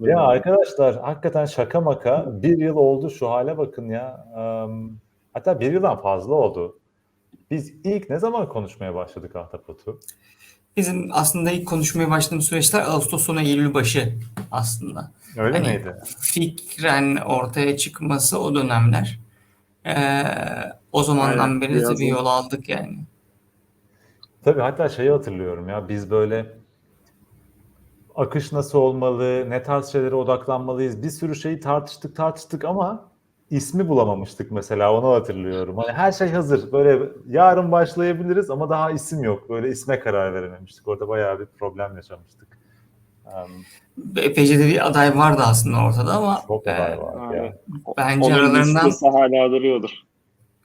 Ya arkadaşlar hakikaten şaka maka bir yıl oldu şu hale bakın ya. Hatta bir yıldan fazla oldu. Biz ilk ne zaman konuşmaya başladık Ahtapot'u? Bizim aslında ilk konuşmaya başladığımız süreçler Ağustos sonu Eylül başı aslında. Öyle Hani- miydi? Fikren ortaya çıkması o dönemler. Ee, o zamandan Evet, beri oldu. yol aldık yani. Tabii hatta şeyi hatırlıyorum ya biz böyle akış nasıl olmalı, ne tarz şeylere odaklanmalıyız. Bir sürü şeyi tartıştık tartıştık ama ismi bulamamıştık mesela onu hatırlıyorum. Hani her şey hazır. Böyle yarın başlayabiliriz ama daha isim yok. Böyle isme karar verememiştik. Orada bayağı bir problem yaşamıştık. Em, Epeyce de bir aday vardı aslında ortada ama çok e, aday var ya. Aynen. bence Onun aralarından hala duruyordur.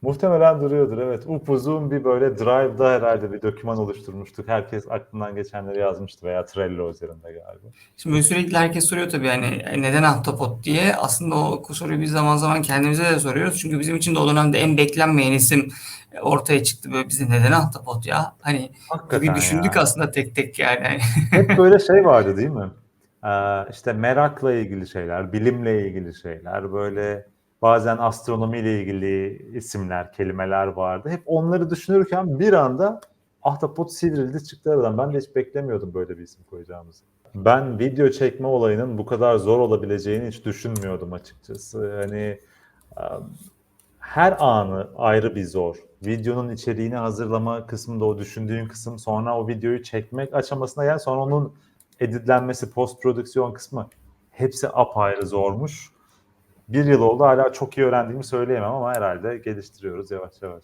Muhtemelen duruyordur evet. Upuzun bir böyle Drive'da herhalde bir doküman oluşturmuştuk. Herkes aklından geçenleri yazmıştı veya Trello üzerinde galiba. Şimdi sürekli herkes soruyor tabii hani e, neden ahtapot diye. Aslında o soruyu biz zaman zaman kendimize de soruyoruz. Çünkü bizim için de o dönemde en beklenmeyen isim e, ortaya çıktı. Böyle bize neden ahtapot ya? Hani Hakikaten gibi düşündük ya. aslında tek tek yani. Hep böyle şey vardı değil mi? Ee, işte merakla ilgili şeyler, bilimle ilgili şeyler, böyle bazen astronomiyle ilgili isimler, kelimeler vardı. Hep onları düşünürken bir anda ahtapot sivrildi çıktı aradan. Ben de hiç beklemiyordum böyle bir isim koyacağımızı. Ben video çekme olayının bu kadar zor olabileceğini hiç düşünmüyordum açıkçası. Hani her anı ayrı bir zor. Videonun içeriğini hazırlama kısmında o düşündüğün kısım, sonra o videoyu çekmek aşamasına gel, sonra onun editlenmesi, post prodüksiyon kısmı hepsi apayrı zormuş. Bir yıl oldu hala çok iyi öğrendiğimi söyleyemem ama herhalde geliştiriyoruz yavaş yavaş.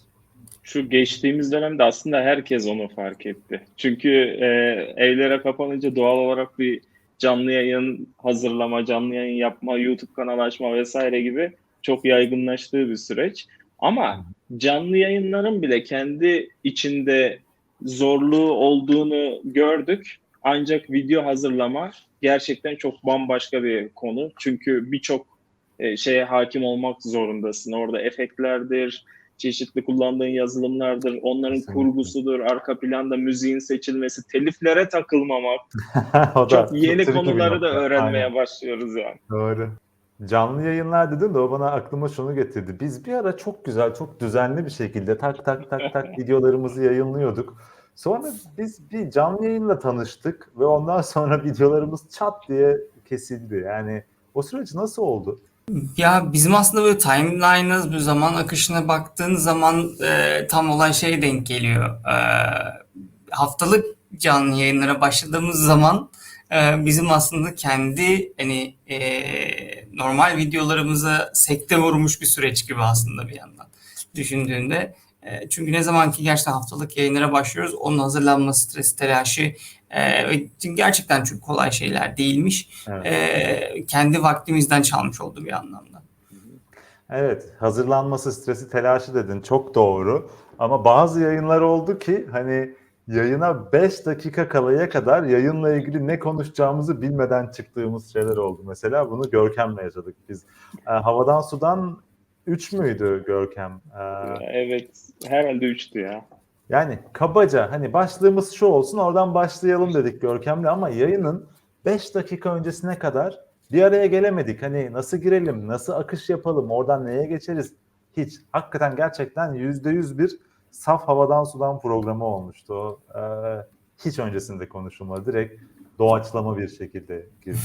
Şu geçtiğimiz dönemde aslında herkes onu fark etti. Çünkü e, evlere kapanınca doğal olarak bir canlı yayın hazırlama, canlı yayın yapma, YouTube kanalı açma vesaire gibi çok yaygınlaştığı bir süreç. Ama canlı yayınların bile kendi içinde zorluğu olduğunu gördük. Ancak video hazırlama gerçekten çok bambaşka bir konu. Çünkü birçok e, şeye hakim olmak zorundasın. Orada efektlerdir, çeşitli kullandığın yazılımlardır, onların Kesinlikle. kurgusudur, arka planda müziğin seçilmesi, teliflere takılmamak. o Çok yeni bir konuları da öğrenmeye Aynen. başlıyoruz yani. Doğru. Canlı yayınlar dedin de o bana aklıma şunu getirdi. Biz bir ara çok güzel, çok düzenli bir şekilde tak tak tak tak videolarımızı yayınlıyorduk. Sonra biz bir canlı yayınla tanıştık ve ondan sonra videolarımız çat diye kesildi. Yani o süreç nasıl oldu? Ya bizim aslında böyle timeline'ız, bu zaman akışına baktığın zaman e, tam olay şeye denk geliyor. E, haftalık canlı yayınlara başladığımız zaman e, bizim aslında kendi hani e, normal videolarımıza sekte vurmuş bir süreç gibi aslında bir yandan düşündüğünde. E, çünkü ne zaman ki gerçekten haftalık yayınlara başlıyoruz, onun hazırlanma stresi, telaşı e, gerçekten çok kolay şeyler değilmiş. Evet. E, kendi vaktimizden çalmış oldu bir anlamda. Evet, hazırlanması, stresi, telaşı dedin. Çok doğru. Ama bazı yayınlar oldu ki hani yayına 5 dakika kalaya kadar yayınla ilgili ne konuşacağımızı bilmeden çıktığımız şeyler oldu. Mesela bunu Görkem'le yaşadık biz. Ee, havadan sudan 3 müydü Görkem? Ee, Evet, herhalde üçtü ya. Yani kabaca hani başlığımız şu olsun oradan başlayalım dedik Görkem'le ama yayının 5 dakika öncesine kadar bir araya gelemedik. Hani nasıl girelim, nasıl akış yapalım, oradan neye geçeriz? Hiç. Hakikaten gerçekten yüzde yüz bir saf havadan sudan programı olmuştu. Ee, hiç öncesinde konuşulmadı. Direkt doğaçlama bir şekilde girdi.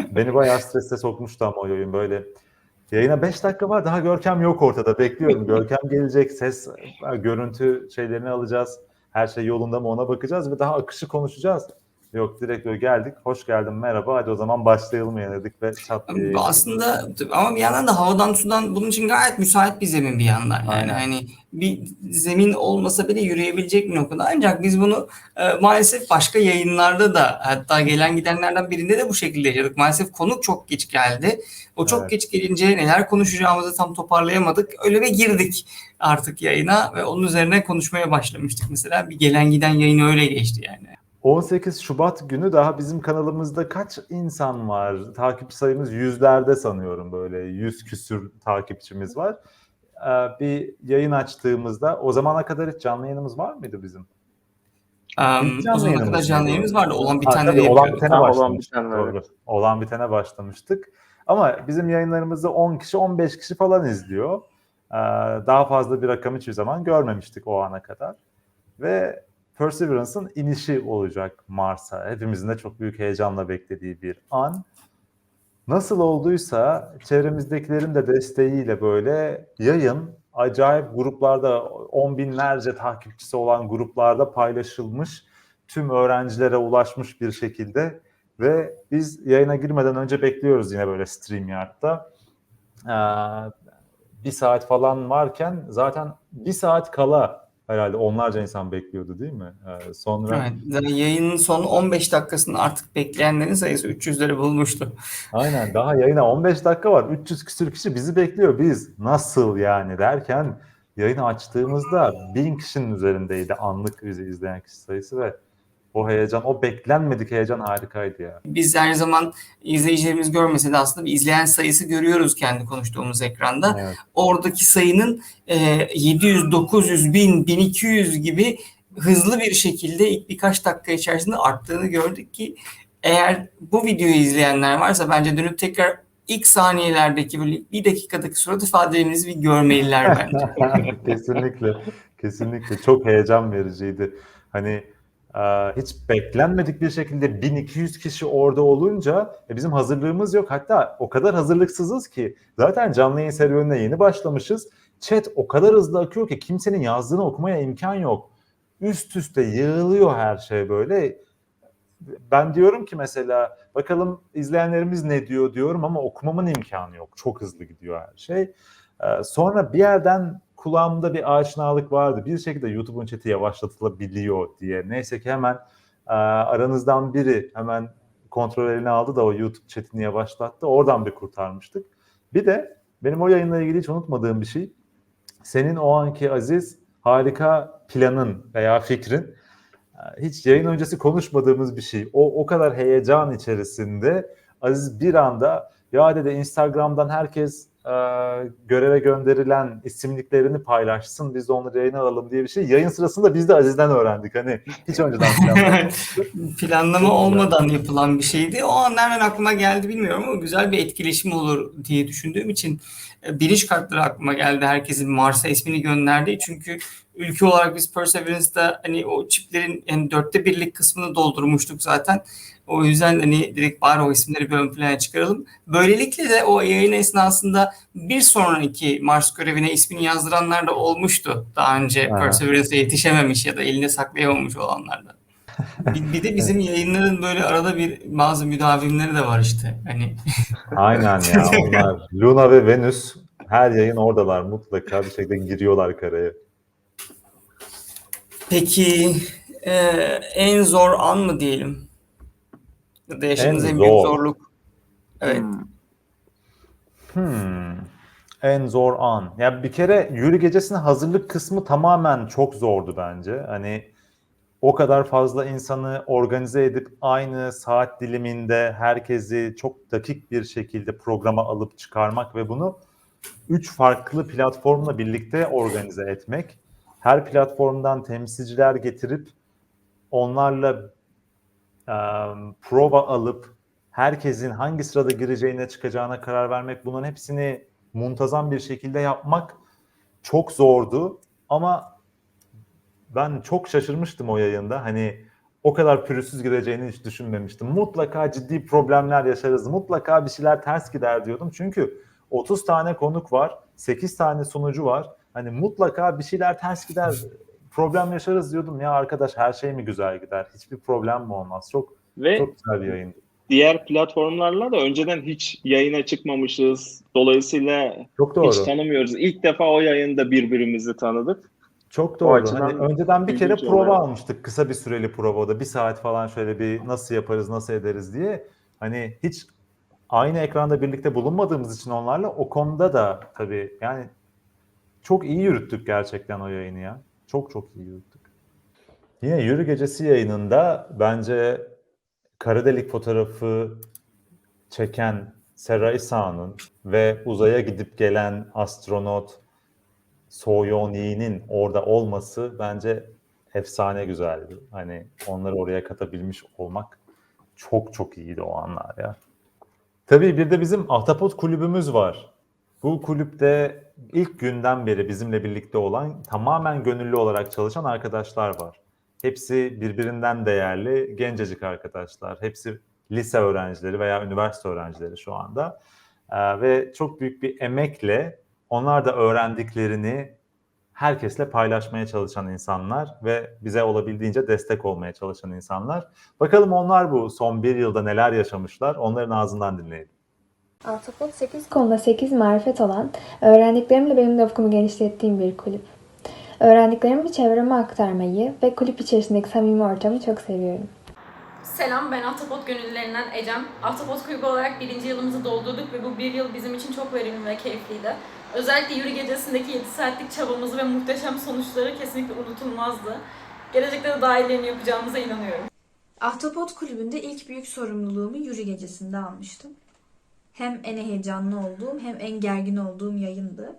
Beni bayağı strese sokmuştu ama o yayın böyle. Yayına 5 dakika var daha Görkem yok ortada. Bekliyorum. Görkem gelecek. Ses, görüntü şeylerini alacağız. Her şey yolunda mı ona bakacağız ve daha akışı konuşacağız. Yok direkt böyle geldik. Hoş geldin merhaba. Hadi o zaman başlayalım yani dedik ve çat diye. Aslında ama bir yandan da havadan sudan bunun için gayet müsait bir zemin bir yandan. Yani Aynen. hani bir zemin olmasa bile yürüyebilecek bir noktada. Ancak biz bunu e, maalesef başka yayınlarda da hatta gelen gidenlerden birinde de bu şekilde yaşadık. Maalesef konuk çok geç geldi. O çok Evet. geç gelince neler konuşacağımızı tam toparlayamadık. Öyle ve girdik artık yayına ve onun üzerine konuşmaya başlamıştık mesela. Bir gelen giden yayın öyle geçti yani. 18 Şubat günü daha bizim kanalımızda kaç insan var? Takip sayımız yüzlerde sanıyorum böyle yüz küsür takipçimiz var. Ee, bir yayın açtığımızda o zamana kadar hiç canlı yayınımız var mıydı bizim? Um, o zamana kadar canlı yayınımız vardı. Olan Ha, bitenleri tabii, olan bitene Ha, olan başlamıştık. bitenleri. Doğru. Olan bitene başlamıştık. Ama bizim yayınlarımızı 10 kişi 15 kişi falan izliyor. Ee, Daha fazla bir rakam hiçbir zaman görmemiştik o ana kadar. Ve Perseverance'ın inişi olacak Mars'a. Hepimizin de çok büyük heyecanla beklediği bir an. Nasıl olduysa çevremizdekilerin de desteğiyle böyle yayın acayip gruplarda on binlerce takipçisi olan gruplarda paylaşılmış tüm öğrencilere ulaşmış bir şekilde ve biz yayına girmeden önce bekliyoruz yine böyle StreamYard'da. Ee, bir saat falan varken zaten bir saat kala herhalde onlarca insan bekliyordu değil mi? Ee, sonra Evet, yayının son 15 dakikasını artık bekleyenlerin sayısı 300'leri bulmuştu. Aynen daha yayına 15 dakika var. 300 küsür kişi bizi bekliyor. Biz nasıl yani derken yayını açtığımızda 1000 kişinin üzerindeydi anlık bizi izleyen kişi sayısı ve o heyecan, o beklenmedik heyecan harikaydı ya. Biz her zaman izleyicilerimiz görmese de aslında bir izleyen sayısı görüyoruz kendi konuştuğumuz ekranda. Evet. Oradaki sayının e, 700, 900, 1000, 1200 gibi hızlı bir şekilde ilk birkaç dakika içerisinde arttığını gördük ki eğer bu videoyu izleyenler varsa bence dönüp tekrar ilk saniyelerdeki böyle bir dakikadaki surat ifadelerinizi bir görmeliler bence. kesinlikle, kesinlikle çok heyecan vericiydi. Hani hiç beklenmedik bir şekilde 1200 kişi orada olunca e, bizim hazırlığımız yok. Hatta o kadar hazırlıksızız ki zaten canlı yayın serüvenine yeni başlamışız. Chat o kadar hızlı akıyor ki kimsenin yazdığını okumaya imkan yok. Üst üste yığılıyor her şey böyle. Ben diyorum ki mesela bakalım izleyenlerimiz ne diyor diyorum ama okumamın imkanı yok. Çok hızlı gidiyor her şey. Ee, sonra bir yerden kulağımda bir aşinalık vardı. Bir şekilde YouTube'un chat'i yavaşlatılabiliyor diye. Neyse ki hemen e, aranızdan biri hemen kontrol eline aldı da o YouTube chat'ini yavaşlattı. Oradan bir kurtarmıştık. Bir de benim o yayınla ilgili hiç unutmadığım bir şey. Senin o anki Aziz harika planın veya fikrin e, hiç yayın öncesi konuşmadığımız bir şey. O o kadar heyecan içerisinde Aziz bir anda ya dedi Instagram'dan herkes e, göreve gönderilen isimliklerini paylaşsın biz de onları yayına alalım diye bir şey. Yayın sırasında biz de Aziz'den öğrendik. Hani hiç önceden. Planlama olmadan yapılan bir şeydi. O an nereden aklıma geldi bilmiyorum ama güzel bir etkileşim olur diye düşündüğüm için bilinç kartları aklıma geldi. Herkesin Mars'a ismini gönderdiği. Çünkü ülke olarak biz Perseverance'da hani o çiplerin yani dörtte birlik kısmını doldurmuştuk zaten. O yüzden hani direkt bari o isimleri bir ön plana çıkaralım. Böylelikle de o yayın esnasında bir sonraki Mars görevine ismini yazdıranlar da olmuştu. Daha önce Ha. Perseverance'a yetişememiş ya da elinde saklayamamış olanlar da. Bir, bir de bizim yayınların böyle arada bir bazı müdavimleri de var işte. Hani Aynen ya onlar. Luna ve Venüs her yayın oradalar mutlaka bir şekilde giriyorlar karaya. peki e, en zor an mı diyelim? Ya da yaşadığınız En en, büyük zor. zorluk. Evet. Hmm. En zor an. Ya bir kere yürü gecesine hazırlık kısmı tamamen çok zordu bence. Hani o kadar fazla insanı organize edip aynı saat diliminde herkesi çok dakik bir şekilde programa alıp çıkarmak ve bunu üç farklı platformla birlikte organize etmek. Her platformdan temsilciler getirip onlarla e, prova alıp herkesin hangi sırada gireceğine çıkacağına karar vermek bunların hepsini muntazam bir şekilde yapmak çok zordu ama ben çok şaşırmıştım o yayında. Hani o kadar pürüzsüz gireceğini hiç düşünmemiştim. Mutlaka ciddi problemler yaşarız. Mutlaka bir şeyler ters gider diyordum. Çünkü 30 tane konuk var. 8 tane sunucu var. Hani mutlaka bir şeyler ters gider. Problem yaşarız diyordum. Ya arkadaş her şey mi güzel gider? Hiçbir problem mi olmaz? Çok Ve çok güzel bir yayındı. diğer platformlarla da önceden hiç yayına çıkmamışız. Dolayısıyla Çok doğru. hiç tanımıyoruz. İlk defa o yayında birbirimizi tanıdık. Çok O doğru. açıdan Hani önceden bir kere prova oluyor. almıştık. Kısa bir süreli prova o da. Bir saat falan şöyle bir nasıl yaparız, nasıl ederiz diye. Hani hiç aynı ekranda birlikte bulunmadığımız için onlarla o konuda da tabii yani çok iyi yürüttük gerçekten o yayını ya. Çok çok iyi yürüttük. Yine Yürü Gecesi yayınında bence kara delik fotoğrafı çeken Sera İsa'nın ve uzaya gidip gelen astronot Soyoni'nin orada olması bence efsane güzeldi. Hani onları oraya katabilmiş olmak çok çok iyiydi o anlar ya. Tabii bir de bizim Ahtapot kulübümüz var. Bu kulüpte ilk günden beri bizimle birlikte olan tamamen gönüllü olarak çalışan arkadaşlar var. Hepsi birbirinden değerli gencecik arkadaşlar. Hepsi lise öğrencileri veya üniversite öğrencileri şu anda. Ee, ve çok büyük bir emekle onlar da öğrendiklerini herkesle paylaşmaya çalışan insanlar ve bize olabildiğince destek olmaya çalışan insanlar. Bakalım onlar bu son bir yılda neler yaşamışlar onların ağzından dinleyelim. Ahtapot 8 konuda 8 marifet olan, öğrendiklerimle benim de ufkumu genişlettiğim bir kulüp. Öğrendiklerimi çevreme aktarmayı ve kulüp içerisindeki samimi ortamı çok seviyorum. Selam, ben Ahtapot Gönüllülerinden Ecem. Ahtapot Kulübü olarak birinci yılımızı doldurduk ve bu bir yıl bizim için çok verimli ve keyifliydi. Özellikle yürü gecesindeki 7 saatlik çabamızı ve muhteşem sonuçları kesinlikle unutulmazdı. Gelecekte de daha iyilerini yapacağımıza inanıyorum. Ahtapot Kulübü'nde ilk büyük sorumluluğumu yürü gecesinde almıştım. Hem en heyecanlı olduğum hem en gergin olduğum yayındı.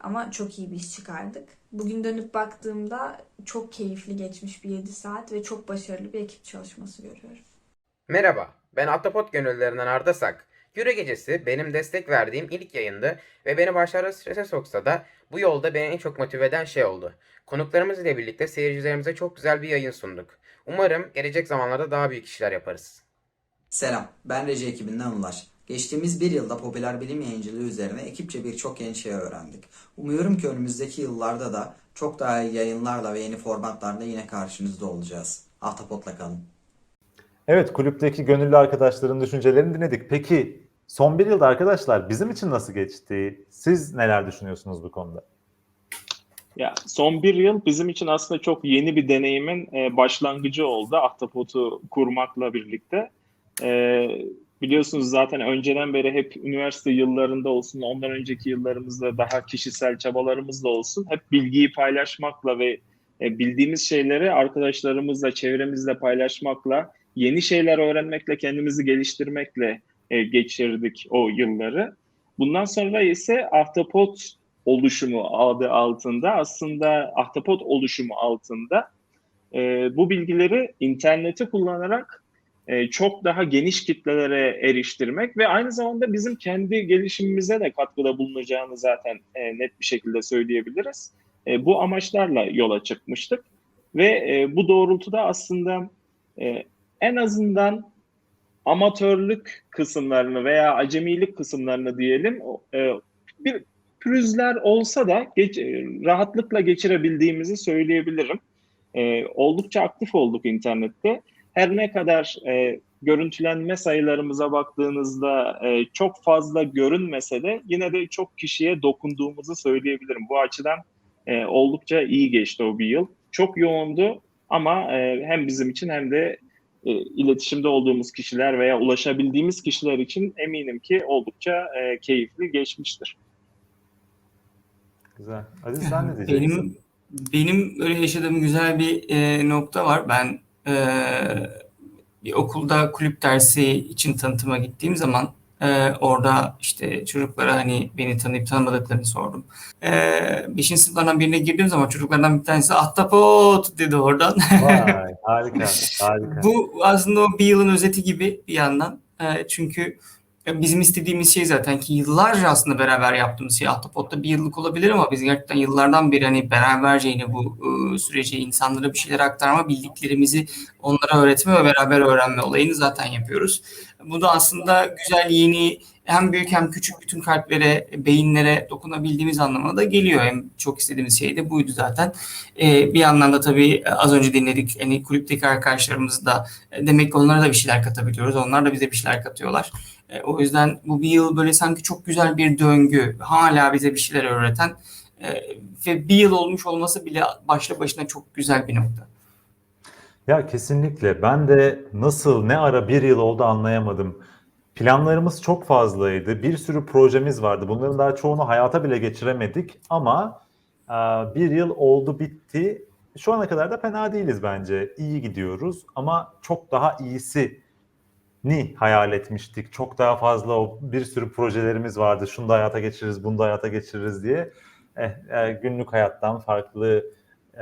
Ama çok iyi bir iş çıkardık. Bugün dönüp baktığımda çok keyifli geçmiş bir 7 saat ve çok başarılı bir ekip çalışması görüyorum. Merhaba, ben Ahtapot Gönüllülerinden Arda Sak. Yürü Gecesi benim destek verdiğim ilk yayındı ve beni başlarda strese soksa da bu yolda beni en çok motive eden şey oldu. Konuklarımız ile birlikte seyircilerimize çok güzel bir yayın sunduk. Umarım gelecek zamanlarda daha büyük işler yaparız. Selam, ben Reji ekibinden Ulaş. Geçtiğimiz bir yılda popüler bilim yayıncılığı üzerine ekipçe birçok yeni şey öğrendik. Umuyorum ki önümüzdeki yıllarda da çok daha iyi yayınlarla ve yeni formatlarla yine karşınızda olacağız. Ahtapotla kalın. Evet kulüpteki gönüllü arkadaşların düşüncelerini dinledik. Peki son bir yılda arkadaşlar bizim için nasıl geçti? Siz neler düşünüyorsunuz bu konuda? Ya son bir yıl bizim için aslında çok yeni bir deneyimin e, başlangıcı oldu Ahtapot'u kurmakla birlikte. E, biliyorsunuz zaten önceden beri hep üniversite yıllarında olsun, ondan önceki yıllarımızda daha kişisel çabalarımızda olsun hep bilgiyi paylaşmakla ve e, bildiğimiz şeyleri arkadaşlarımızla, çevremizle paylaşmakla, yeni şeyler öğrenmekle, kendimizi geliştirmekle e, geçirdik o yılları. Bundan sonra ise Ahtapot oluşumu adı altında aslında ahtapot oluşumu altında e, bu bilgileri interneti kullanarak e, çok daha geniş kitlelere eriştirmek ve aynı zamanda bizim kendi gelişimimize de katkıda bulunacağını zaten e, net bir şekilde söyleyebiliriz. E, bu amaçlarla yola çıkmıştık ve e, bu doğrultuda aslında e, en azından amatörlük kısımlarını veya acemilik kısımlarını diyelim e, bir pürüzler olsa da geç, rahatlıkla geçirebildiğimizi söyleyebilirim. E, oldukça aktif olduk internette. Her ne kadar e, görüntülenme sayılarımıza baktığınızda e, çok fazla görünmese de yine de çok kişiye dokunduğumuzu söyleyebilirim. Bu açıdan e, oldukça iyi geçti o bir yıl. Çok yoğundu ama e, hem bizim için hem de e, iletişimde olduğumuz kişiler veya ulaşabildiğimiz kişiler için eminim ki oldukça e, keyifli geçmiştir. Güzel. Aziz sen ne diyeceksin? Benim benim öyle yaşadığım güzel bir e, nokta var. Ben e, bir okulda kulüp dersi için tanıtıma gittiğim zaman e, orada işte çocuklara hani beni tanıyıp tanımadıklarını sordum. E, beşinci sınıflardan birine girdiğim zaman çocuklardan bir tanesi ahtapot dedi oradan. Vay harika harika. Bu aslında o bir yılın özeti gibi bir yandan. E, çünkü bizim istediğimiz şey zaten ki yıllarca aslında beraber yaptığımız şey Ahtapot'ta bir yıllık olabilir ama biz gerçekten yıllardan beri hani beraberce yine bu e, süreci insanlara bir şeyler aktarma, bildiklerimizi onlara öğretme ve beraber öğrenme olayını zaten yapıyoruz. Bu da aslında güzel yeni hem büyük hem küçük bütün kalplere, beyinlere dokunabildiğimiz anlamına da geliyor. Hem çok istediğimiz şey de buydu zaten. Ee, bir yandan da tabii az önce dinledik hani kulüpteki arkadaşlarımız da e, demek ki onlara da bir şeyler katabiliyoruz. Onlar da bize bir şeyler katıyorlar. E, o yüzden bu bir yıl böyle sanki çok güzel bir döngü. Hala bize bir şeyler öğreten e, ve bir yıl olmuş olması bile başlı başına çok güzel bir nokta. Ya kesinlikle. Ben de nasıl, ne ara bir yıl oldu anlayamadım. Planlarımız çok fazlaydı. Bir sürü projemiz vardı. Bunların daha çoğunu hayata bile geçiremedik. Ama e, bir yıl oldu bitti. Şu ana kadar da fena değiliz bence. İyi gidiyoruz. Ama çok daha iyisi ni hayal etmiştik. Çok daha fazla o bir sürü projelerimiz vardı. Şunu da hayata geçiririz, bunu da hayata geçiririz diye. Eh, eh, günlük hayattan farklı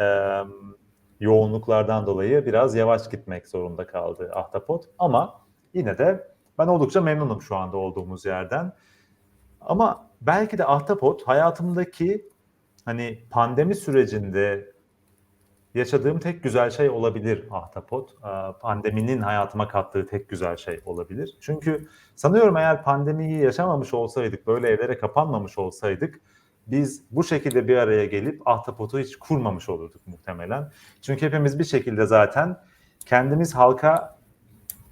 e, yoğunluklardan dolayı biraz yavaş gitmek zorunda kaldı Ahtapot. Ama yine de ben oldukça memnunum şu anda olduğumuz yerden. Ama belki de Ahtapot hayatımdaki hani pandemi sürecinde yaşadığım tek güzel şey olabilir Ahtapot. Ee, Pandeminin hayatıma kattığı tek güzel şey olabilir. Çünkü sanıyorum eğer pandemiyi yaşamamış olsaydık, böyle evlere kapanmamış olsaydık biz bu şekilde bir araya gelip Ahtapot'u hiç kurmamış olurduk muhtemelen. Çünkü hepimiz bir şekilde zaten kendimiz halka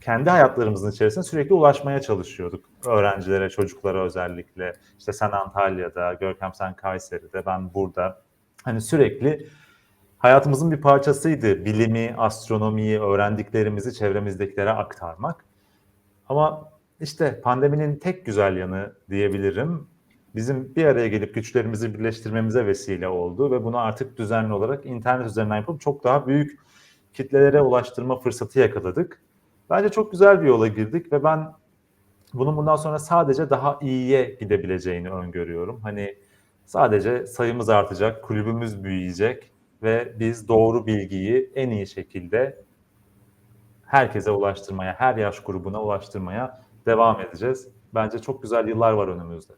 kendi hayatlarımızın içerisinde sürekli ulaşmaya çalışıyorduk. Öğrencilere, çocuklara özellikle. İşte sen Antalya'da, Görkem sen Kayseri'de, ben burada. Hani sürekli hayatımızın bir parçasıydı. Bilimi, astronomiyi, öğrendiklerimizi çevremizdekilere aktarmak. Ama işte pandeminin tek güzel yanı diyebilirim. Bizim bir araya gelip güçlerimizi birleştirmemize vesile oldu ve bunu artık düzenli olarak internet üzerinden yapıp çok daha büyük kitlelere ulaştırma fırsatı yakaladık. Bence çok güzel bir yola girdik ve ben bunun bundan sonra sadece daha iyiye gidebileceğini öngörüyorum. Hani sadece sayımız artacak, kulübümüz büyüyecek ve biz doğru bilgiyi en iyi şekilde herkese ulaştırmaya, her yaş grubuna ulaştırmaya devam edeceğiz. Bence çok güzel yıllar var önümüzde.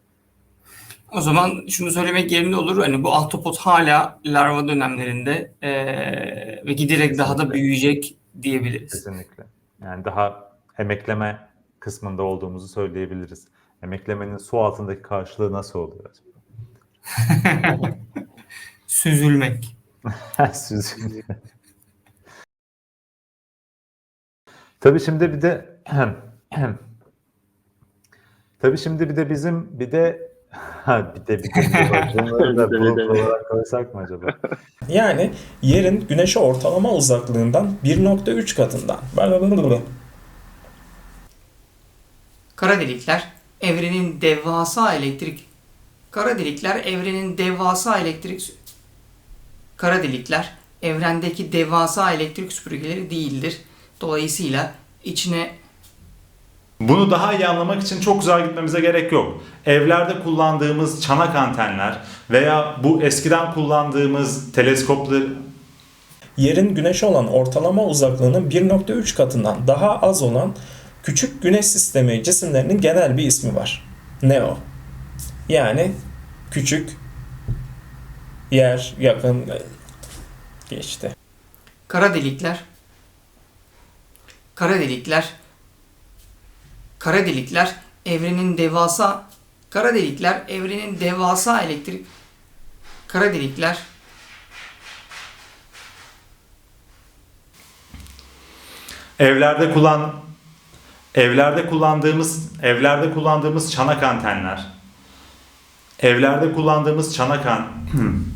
O zaman şunu söylemek yerinde olur. Hani bu ahtapot hala larva dönemlerinde eee, ve giderek daha da Kesinlikle. büyüyecek diyebiliriz. Kesinlikle. Yani daha emekleme kısmında olduğumuzu söyleyebiliriz. Emeklemenin su altındaki karşılığı nasıl oluyor acaba? Süzülmek. Süzülme. Tabii şimdi bir de Tabii şimdi bir de bizim bir de bir de bir de bunları da de. olarak koysak mı acaba? Yani yerin güneşe ortalama uzaklığından 1.3 katından. Kara delikler evrenin devasa elektrik Kara delikler evrenin devasa elektrik Kara delikler evrendeki devasa elektrik süpürgeleri değildir. Dolayısıyla içine Bunu daha iyi anlamak için çok uzağa gitmemize gerek yok. Evlerde kullandığımız çanak antenler veya bu eskiden kullandığımız teleskoplu Yerin güneşe olan ortalama uzaklığının 1.3 katından daha az olan küçük güneş sistemi cisimlerinin genel bir ismi var. NEO. Yani küçük yer yakın geçti. Kara delikler. Kara delikler. Kara delikler evrenin devasa Kara delikler evrenin devasa elektrik. Kara delikler. Evlerde kullan evlerde kullandığımız evlerde kullandığımız çanak antenler. Evlerde kullandığımız çanak an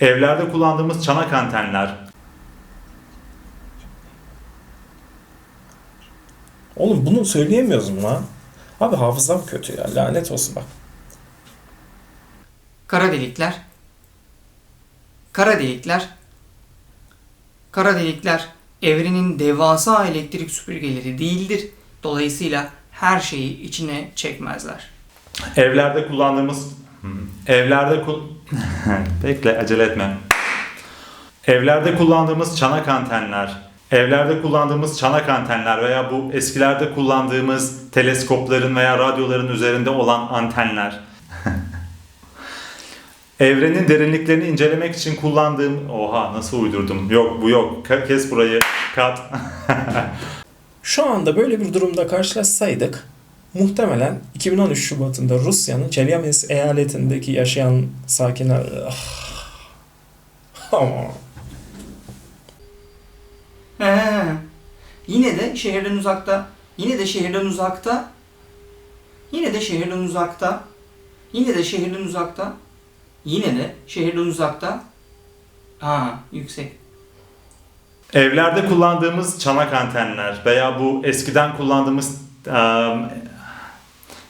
evlerde kullandığımız çanak antenler Oğlum bunu söyleyemiyoruz mu lan? Abi hafızam kötü ya lanet olsun bak. Kara delikler Kara delikler Kara delikler evrenin devasa elektrik süpürgeleri değildir. Dolayısıyla her şeyi içine çekmezler. Evlerde kullandığımız Hmm. evlerde kul bekle acele etme. Evlerde kullandığımız çanak antenler, evlerde kullandığımız çanak antenler veya bu eskilerde kullandığımız teleskopların veya radyoların üzerinde olan antenler. Evrenin derinliklerini incelemek için kullandığım... Oha nasıl uydurdum? Yok bu yok. Kes burayı. Kat. Şu anda böyle bir durumda karşılaşsaydık muhtemelen 2013 Şubat'ında Rusya'nın Çelyabinsk eyaletindeki yaşayan sakinler Ah. He. Yine de şehirden uzakta, yine de şehirden uzakta, yine de şehirden uzakta, yine de şehirden uzakta, yine de şehirden uzakta. Ha, yüksek. Evlerde kullandığımız çanak antenler veya bu eskiden kullandığımız eee,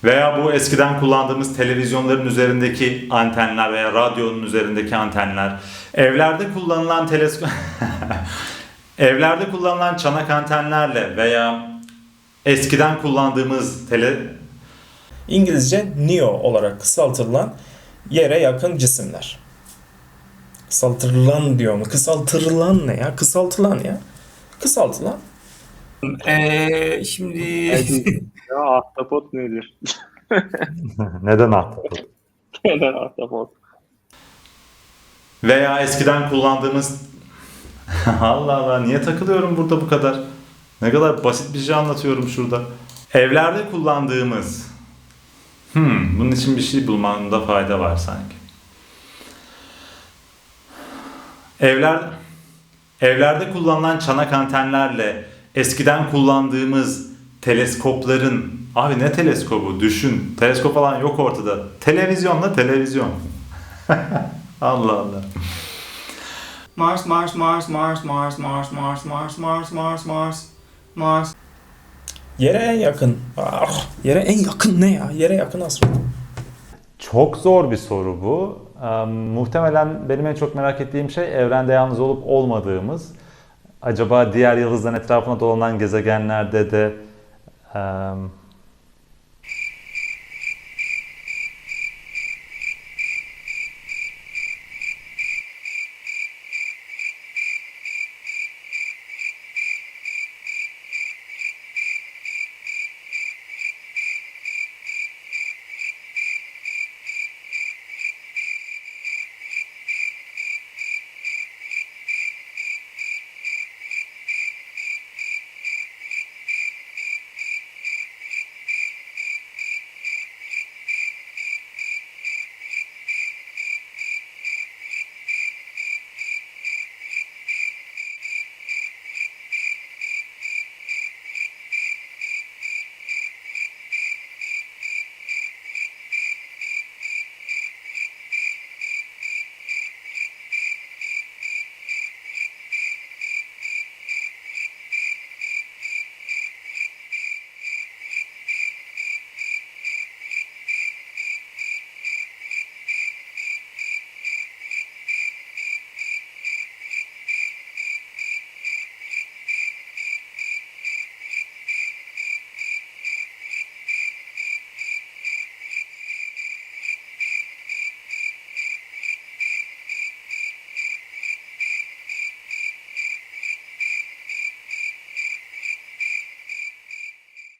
veya bu eskiden kullandığımız televizyonların üzerindeki antenler veya radyonun üzerindeki antenler. Evlerde kullanılan teleskop Evlerde kullanılan çanak antenlerle veya eskiden kullandığımız tele İngilizce NEO olarak kısaltılan yere yakın cisimler. Kısaltırılan diyor mu? Kısaltırılan ne ya? Kısaltılan ya. Kısaltılan. Ee, şimdi ya ahtapot nedir? Neden ahtapot? Neden ahtapot? Veya eskiden kullandığımız... Allah Allah niye takılıyorum burada bu kadar? Ne kadar basit bir şey anlatıyorum şurada. Evlerde kullandığımız... Hmm, bunun için bir şey bulmanda fayda var sanki. Evler evlerde kullanılan çanak antenlerle eskiden kullandığımız teleskopların abi ne teleskobu düşün. Teleskop falan yok ortada. Televizyonla televizyon. Allah Allah. Mars, Mars, Mars, Mars, Mars, Mars, Mars, Mars, Mars, Mars, Mars, Mars. Yere en yakın. Ah, yere en yakın ne ya? Yere yakın astronot. Çok zor bir soru bu. Ee, muhtemelen benim en çok merak ettiğim şey evrende yalnız olup olmadığımız. Acaba diğer yıldızların etrafına dolanan gezegenlerde de Um,